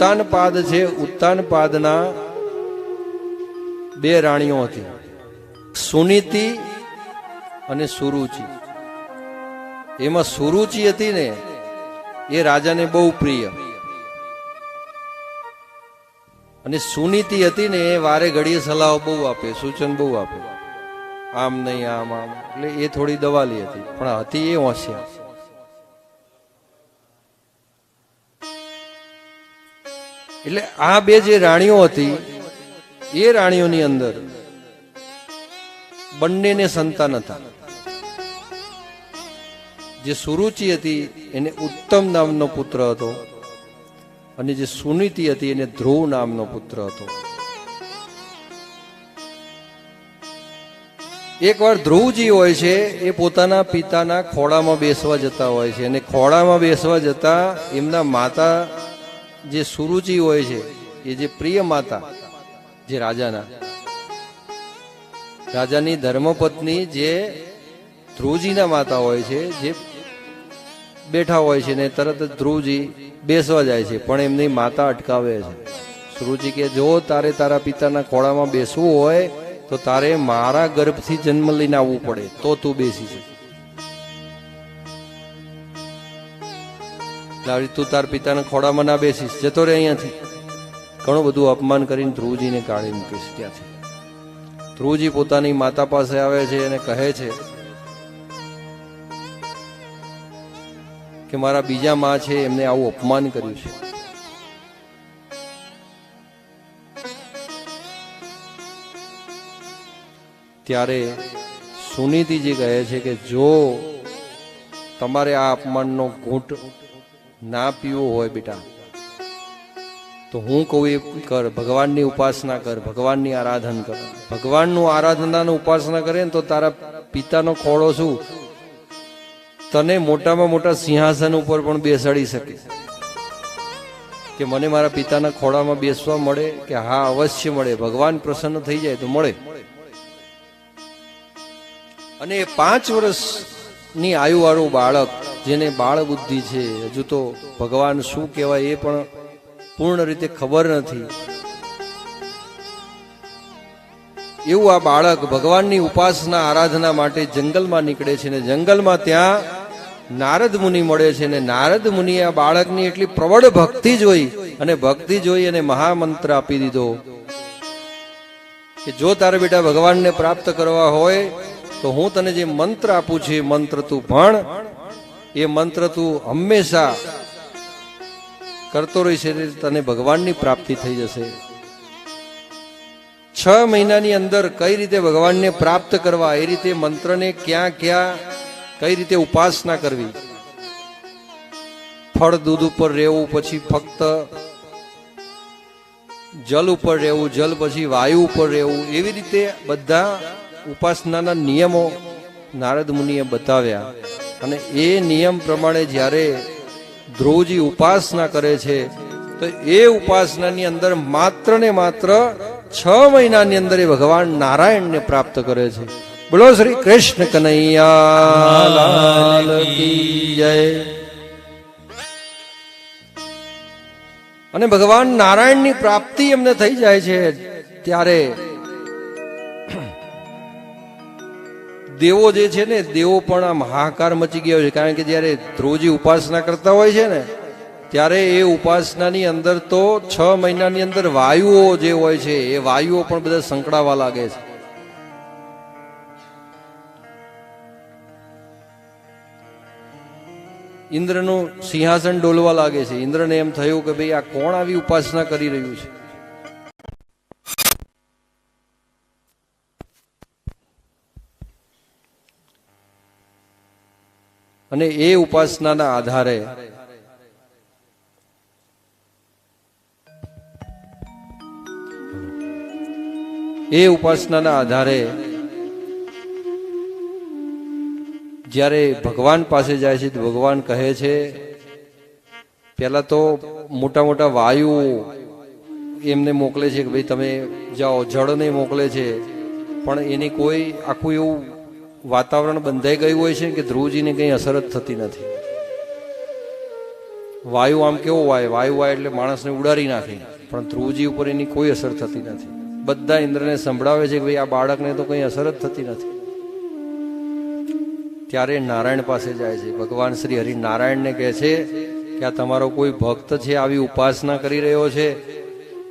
ઉત્તાનપાદ છે ઉત્તાનપાદના બે રાણીઓ હતી. સુનીતિ અને સુરુચિ. એમાં સુરુચિ હતી ને, એ રાજાને બહુ પ્રિય. અને સુનીતિ હતી ને, એ વારે ઘડીએ સલાહ બહુ આપે, સૂચન બહુ આપે. આમ નહીં, આમ આમ. એટલે એ થોડી દવાલી હતી, પણ હતી એ હોશિયાર. એટલે આ બે જે રાણીઓ હતી, એ રાણીઓની અંદર બંનેને સંતાન હતા. જે સુરુચિ હતી, એને ઉત્તમ નામનો પુત્ર હતો અને જે સુનીતિ હતી, એને ધ્રુવ નામનો પુત્ર હતો. એકવાર ધ્રુવજી હોય છે, એ પોતાના પિતાના ખોળામાં બેસવા જતા હોય છે અને ખોળામાં બેસવા જતા એમના માતા જે સુરુચિ હોય છે, એ જે પ્રિય માતા, જે રાજાના. રાજાની ધર્મપત્ની જે ધ્રુવજીના માતા હોય છે, જે બેઠા હોય છે ને તરત જ ધ્રુવજી બેસવા જાય છે, પણ એમની માતા અટકાવે છે. સુરુચિ કે, જો તારે તારા પિતાના ખોળામાં બેસવું હોય, તો તારે મારા ગર્ભથી જન્મ લઈને આવવું પડે, તો તું બેસી છે લાવડી તું તાર પિતાના ખોડામાં ના બેસીશ. જતો રે અહીંયાથી. ઘણું બધું અપમાન કરીને ધ્રુવજીને કાઢી મૂકીશ ત્યાંથી. ધ્રુવજી પોતાની માતા પાસે આવે છે અને કહે છે કે મારા બીજા માં છે, એમને આવું અપમાન કર્યું છે. ત્યારે સુનીતિજી કહે છે કે જો તમારે આ અપમાનનો ઘૂંટ ના પીવો હોય બેટા. તો હું કહું એ કર, ભગવાનની ઉપાસના કર, ભગવાનની આરાધન કર. ભગવાનનું આરાધનાનું ઉપાસના કરે ને તો તારા પિતાનો ખોળો શું? તને મોટામાં મોટા સિંહાસન ઉપર પણ બેસાડી શકે. કે મને મારા પિતાના ખોળામાં બેસવા મળે કે હા, અવશ્ય મળે. ભગવાન પ્રસન્ન થઈ જાય તો મળે. અને પાંચ વર્ષની આયુવાળું બાળક જેને બાળ બુદ્ધિ છે, હજુ તો ભગવાન શું કહેવાય એ પણ પૂર્ણ રીતે ખબર નથી. એવું આ બાળક ભગવાનની ઉપાસના આરાધના માટે જંગલમાં નીકળે છે ને જંગલમાં ત્યાં નારદ મુનિ મળે છે ને નારદ મુનિએ આ બાળકની એટલી પ્રબળ ભક્તિ જોઈ અને ભક્તિ જોઈ અને મહામંત્ર આપી દીધો કે જો તારે બેટા ભગવાનને પ્રાપ્ત કરવા હોય તો હું તને જે મંત્ર આપું છું એ મંત્ર તું ભણ. એ મંત્ર તું હંમેશા કરતો રહીશ એટલે તને ભગવાનની પ્રાપ્તિ થઈ જશે. છ મહિનાની અંદર કઈ રીતે ભગવાનને પ્રાપ્ત કરવા, એ રીતે મંત્રને ક્યાં ક્યાં કઈ રીતે ઉપાસના કરવી? ફળ દૂધ ઉપર રહેવું, પછી ફક્ત જલ ઉપર રહેવું, જલ પછી વાયુ ઉપર રહેવું, એવી રીતે બધા ઉપાસનાના નિયમો નારદ મુનિએ બતાવ્યા. અને એ નિયમ પ્રમાણે જ્યારે ધ્રુવજી ઉપાસના કરે છે તો એ ઉપાસનાની અંદર માત્ર ને માત્ર છ મહિનાની અંદર એ ભગવાન નારાયણને પ્રાપ્ત કરે છે. બોલો શ્રી કૃષ્ણ કનૈયા. જય. અને ભગવાન નારાયણની પ્રાપ્તિ એમને થઈ જાય છે ત્યારે દેવો જે છે ને, દેવો પણ આમ હાહાકાર મચી ગયો છે. કારણ કે જ્યારે ધ્રુવજી ઉપાસના કરતા હોય છે ને, ત્યારે એ ઉપાસનાની અંદર તો છ મહિનાની અંદર વાયુઓ જે હોય છે, એ વાયુઓ પણ બધા સંકળાવા લાગે છે. ઇન્દ્રનું સિંહાસન ડોલવા લાગે છે. ઇન્દ્રને એમ થયું કે ભાઈ આ કોણ આવી ઉપાસના કરી રહ્યું છે? અને એ ઉપાસનાના આધારે એ ઉપાસનાના આધારે જ્યારે ભગવાન પાસે જાય છે ભગવાન કહે છે, પહેલા તો મોટા મોટા વાયુ એમને મોકલે છે કે ભાઈ તમે જાઓ, જળને મોકલે છે, પણ એની કોઈ આખું એવું વાતાવરણ બંધાઈ ગયું હોય છે કે ધ્રુવજીને કંઈ અસર જ થતી નથી. વાયુ આમ કેવો વાય? વાયુ વાય એટલે માણસને ઉડાડી નાખે. પણ ધ્રુવજી ઉપર એની કોઈ અસર થતી નથી. બધા ઇન્દ્રને સંભળાવે છે કે ભાઈ આ બાળકને તો કંઈ અસર જ થતી નથી. ત્યારે નારાયણ પાસે જાય છે. ભગવાન શ્રી હરિનારાયણને કહે છે કે આ તમારો કોઈ ભક્ત છે, આવી ઉપાસના કરી રહ્યો છે.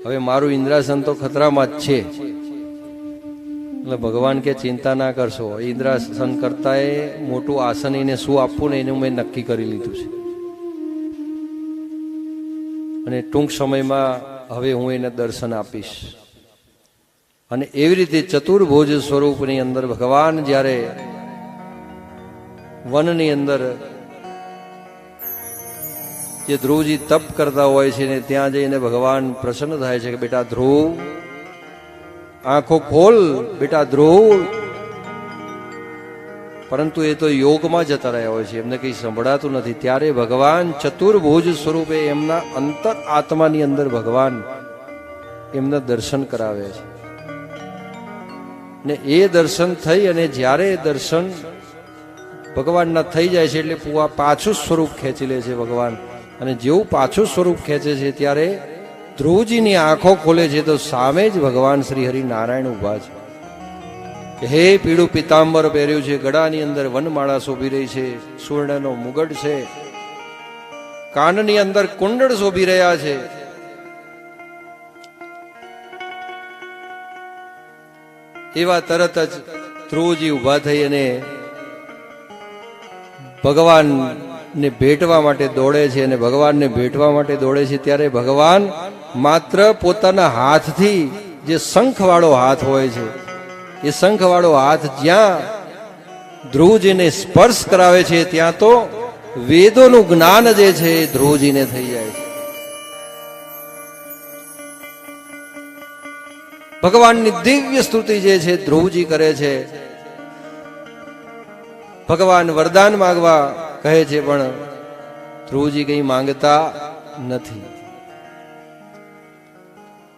હવે મારું ઇન્દ્રાસન તો ખતરામાં જ છે. એટલે ભગવાન કે ચિંતા ના કરશો. ઇન્દ્રાસન એ મોટું આસન એને શું આપવું ને એનું મેં નક્કી કરી લીધું છે. અને ટૂંક સમયમાં હવે હું એને દર્શન આપીશ. અને એવી રીતે ચતુર્ભુજ સ્વરૂપની અંદર ભગવાન જ્યારે વનની અંદર જે ધ્રુવજી તપ કરતા હોય છે ને ત્યાં જઈને ભગવાન પ્રસન્ન થાય છે કે બેટા ધ્રુવ આંખો ખોલ, બેટા ધ્રુવ પરંતુ એ તો યોગમાં જતા રહ્યા હોય છે. એમને કંઈ સંભળાતું નથી. ત્યારે ભગવાન ચતુર્ભુજ સ્વરૂપે એમના અંતર આત્માની અંદર ભગવાન એમના દર્શન કરાવે છે. ને એ દર્શન થઈ અને જ્યારે દર્શન ભગવાનના થઈ જાય છે એટલે પુઆ પાછું સ્વરૂપ ખેંચી લે છે ભગવાન. અને જેવું પાછું સ્વરૂપ ખેંચે છે ત્યારે ધ્રુવજીની આંખો ખોલે છે તો સામે જ ભગવાન શ્રી હરિનારાયણ ઊભા છે. હે પીળું પિતાંબર પહેર્યું છે, ગળાની અંદર વનમાળા શોભી રહી છે, સુવર્ણનો મુગટ છે, કાનની અંદર કુંડળ શોભી રહ્યા છે. એવા તરત જ ધ્રુવજી ઊભા થઈ અને ભગવાનને ભેટવા માટે દોડે છે અને ભગવાનને ભેટવા માટે દોડે છે ત્યારે ભગવાન માત્ર પોતાના હાથથી જે શંખવાળો હાથ હોય છે, એ શંખવાળો હાથ જ્યાં ધ્રુવજીને સ્પર્શ કરાવે છે, ત્યાં તો વેદોનું જ્ઞાન જે છે, એ ધ્રુવજીને થઈ જાય છે. ભગવાનની દિવ્ય સ્તુતિ જે છે, ધ્રુવજી કરે છે. ભગવાન વરદાન માંગવા કહે છે, પણ ધ્રુવજી કંઈ માંગતા નથી.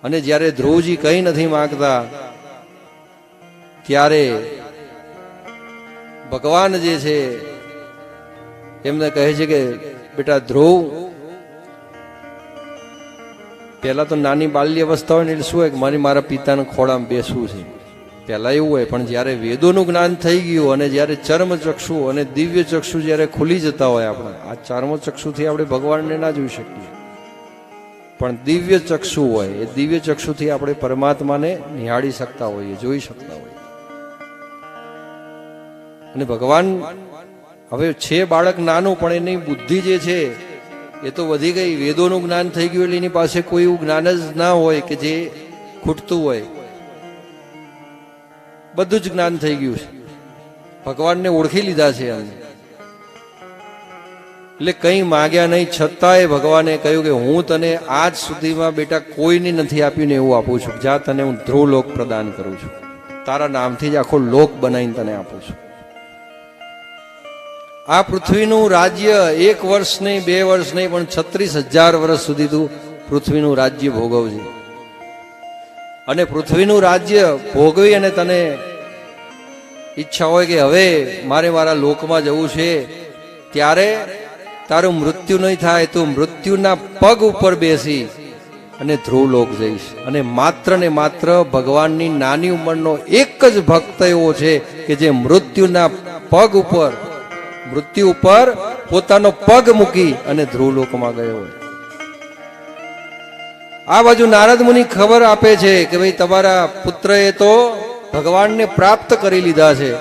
અને જ્યારે ધ્રુવજી કંઈ નથી માંગતા, ત્યારે ભગવાન જે છે, એમને કહે છે કે, બેટા ધ્રુવ, પહેલા તો નાની બાલ્ય અવસ્થા હોય ને એટલે શું હોય કે મારી મારા પિતાના ખોળામાં બેસવું છે. પહેલાં એવું હોય, પણ જ્યારે વેદોનું જ્ઞાન થઈ ગયું અને જ્યારે ચર્મ ચક્ષુ અને દિવ્ય ચક્ષુ જ્યારે ખુલી જતા હોય આપણે, આ ચર્મ ચક્ષુથી આપણે ભગવાનને ના જોઈ શકીએ. પણ દિવ્ય ચક્ષુ હોય, એ દિવ્ય ચક્ષુથી આપણે પરમાત્માને નિહાળી શકતા હોઈએ, જોઈ શકતા હોઈએ. અને ભગવાન, હવે છે બાળક નાનું, પણ એની બુદ્ધિ જે છે, એ તો વધી ગઈ. વેદોનું જ્ઞાન થઈ ગયું એટલે એની પાસે કોઈ એવું જ્ઞાન જ ના હોય કે જે ખૂટતું હોય. બધું જ જ્ઞાન થઈ ગયું છે. ભગવાનને ઓળખી લીધા છે એમ એટલે કંઈ માગ્યા નહીં, છતાંય ભગવાને કહ્યું કે હું તને આજ સુધીમાં બેટા કોઈને નથી આપ્યું ને એવું આપું છું. જ્યાં તને હું ધ્રુવ લોક પ્રદાન કરું છું. તારા નામથી જ આખો લોક બનાવીને તને આપું છું. આ પૃથ્વીનું રાજ્ય એક વર્ષ નહીં, બે વર્ષ નહીં, પણ છત્રીસ હજાર વર્ષ સુધી તું પૃથ્વીનું રાજ્ય ભોગવજે. અને પૃથ્વીનું રાજ્ય ભોગવી અને તને ઈચ્છા હોય કે હવે મારે મારા લોકમાં જવું છે, ત્યારે તારું મૃત્યુ નહીં થાય, તું મૃત્યુના પગ ઉપર બેસી અને ધ્રુવ લોક જઈશ. અને માત્ર ને માત્ર ભગવાનની નાની ઉંમરનો એક જ ભક્ત એવો છે કે જે મૃત્યુના પગ ઉપર, મૃત્યુ ઉપર પોતાનો પગ મૂકી અને ધ્રુવલોકમાં ગયો આ બાજુ નારદ મુનિ ખબર આપે છે કે ભાઈ તમારા પુત્રએ તો ભગવાનને પ્રાપ્ત કરી લીધા છે.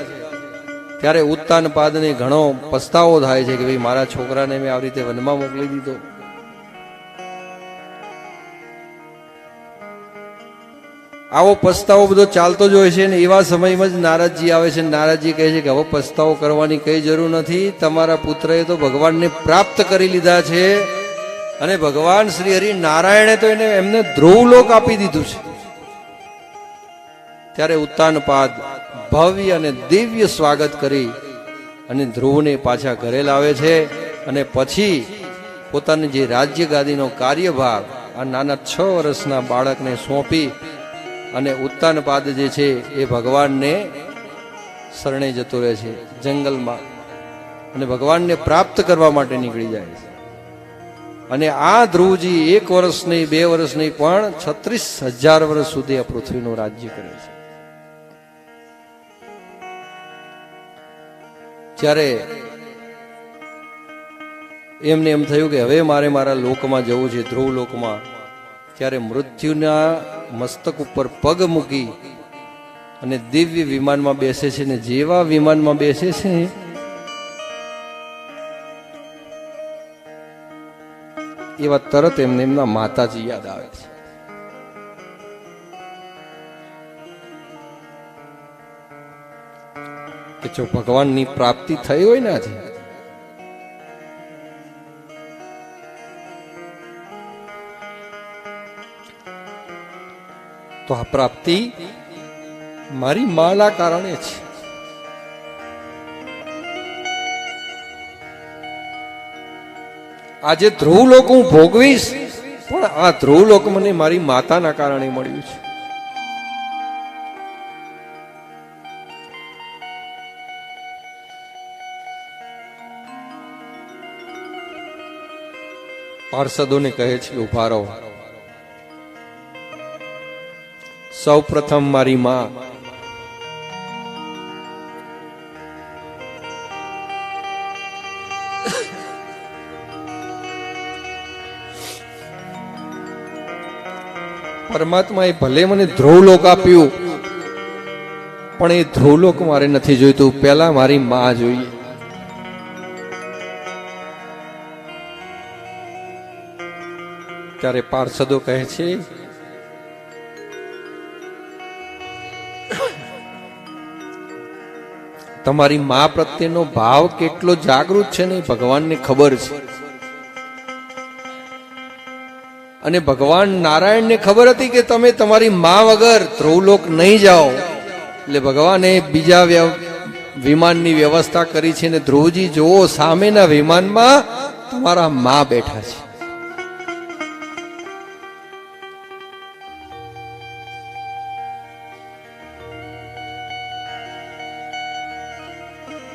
ત્યારે ઉત્તાન પાદને ઘણો પસ્તાવો થાય છે કે ભાઈ મારા છોકરાને મેં આવી રીતે વનમાં મોકલી દીધો. આવો પસ્તાવો બધો ચાલતો જ હોય છે ને એવા સમયમાં જ નારદજી આવે છે નારદજી કહે છે કે હવે પસ્તાવો કરવાની કઈ જરૂર નથી. તમારા પુત્રએ તો ભગવાનને પ્રાપ્ત કરી લીધા છે અને ભગવાન શ્રી હરિ નારાયણે તો એને એમને ધ્રુવલોક આપી દીધું છે. ત્યારે ઉત્તાનપાદ ભવ્ય અને દિવ્ય સ્વાગત કરી અને ધ્રુવને પાછા ઘરે લાવે છે અને પછી પોતાની જે રાજ્ય ગાદીનો કાર્યભાર આ નાના છ વર્ષના બાળકને સોંપી અને ઉત્તાનપાદ જે છે એ ભગવાનને શરણે જતો રહે છે જંગલમાં અને ભગવાનને પ્રાપ્ત કરવા માટે નીકળી જાય છે. અને આ ધ્રુવજી એક વર્ષ નહીં, બે વર્ષ નહીં, પણ છત્રીસ હજાર વર્ષ સુધી આ પૃથ્વીનું રાજ્ય કરે છે. ત્યારે એમને એમ થયું કે હવે મારે મારા લોકમાં જવું છે, ધ્રુવ લોકમાં. ત્યારે મૃત્યુના મસ્તક ઉપર પગ મૂકી અને દિવ્ય વિમાનમાં બેસે છે ને જેવા વિમાનમાં બેસે છે, એવા તરત એમને એમના માતાજી યાદ આવે છે. કે જો ભગવાનની પ્રાપ્તિ થઈ હોય ને આજે, તો આ પ્રાપ્તિ મારી માના કારણે છે. આજે ધ્રુવ લોક હું ભોગવીશ, પણ આ ધ્રુવ લોક મને મારી માતાના કારણે મળ્યું છે. પાર્ષદોને કહે છે, ઊભા રહો. સૌ પ્રથમ મારી માં પરમાત્માએ ભલે મને ધ્રુવલોક આપ્યું, પણ એ ધ્રુવલોક મારે નથી જોઈતું. પહેલા મારી માં જોઈએ. ત્યારે પાર્ષદો કહે છે, તમારી મા પ્રત્યેનો ભાવ કેટલો જાગૃત છે ને ભગવાનને ખબર છે. અને ભગવાન નારાયણને ખબર હતી કે તમે તમારી મા વગર ધ્રુવલોક નહીં જાઓ. એટલે ભગવાને બીજા વિમાનની વ્યવસ્થા કરી છે ને ધ્રુવજી, જુઓ સામેના વિમાનમાં તમારા મા બેઠા છે.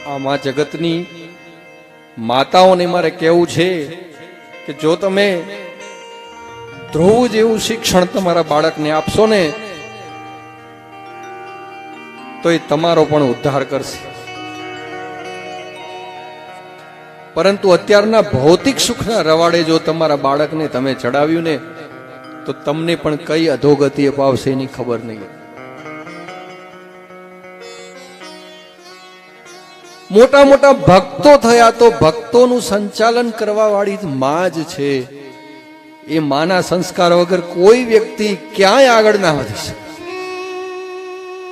આમાં જગતની માતાઓને મારે કહેવું છે કે જો તમે ધ્રુવ જેવું શિક્ષણ તમારા બાળકને આપશો ને, તો એ તમારો પણ ઉદ્ધાર કરશે. પરંતુ અત્યારના ભૌતિક સુખના રવાડે જો તમારા બાળકને તમે ચડાવ્યું ને, તો તમને પણ કઈ અધોગતિ અપાવશે એની ખબર નહીં. મોટા મોટા ભક્તો થયા તો ભક્તોનું સંચાલન કરવા વાળી માં જ છે. એ માના સંસ્કાર વગર કોઈ વ્યક્તિ ક્યાંય આગળ ના વધી શકે.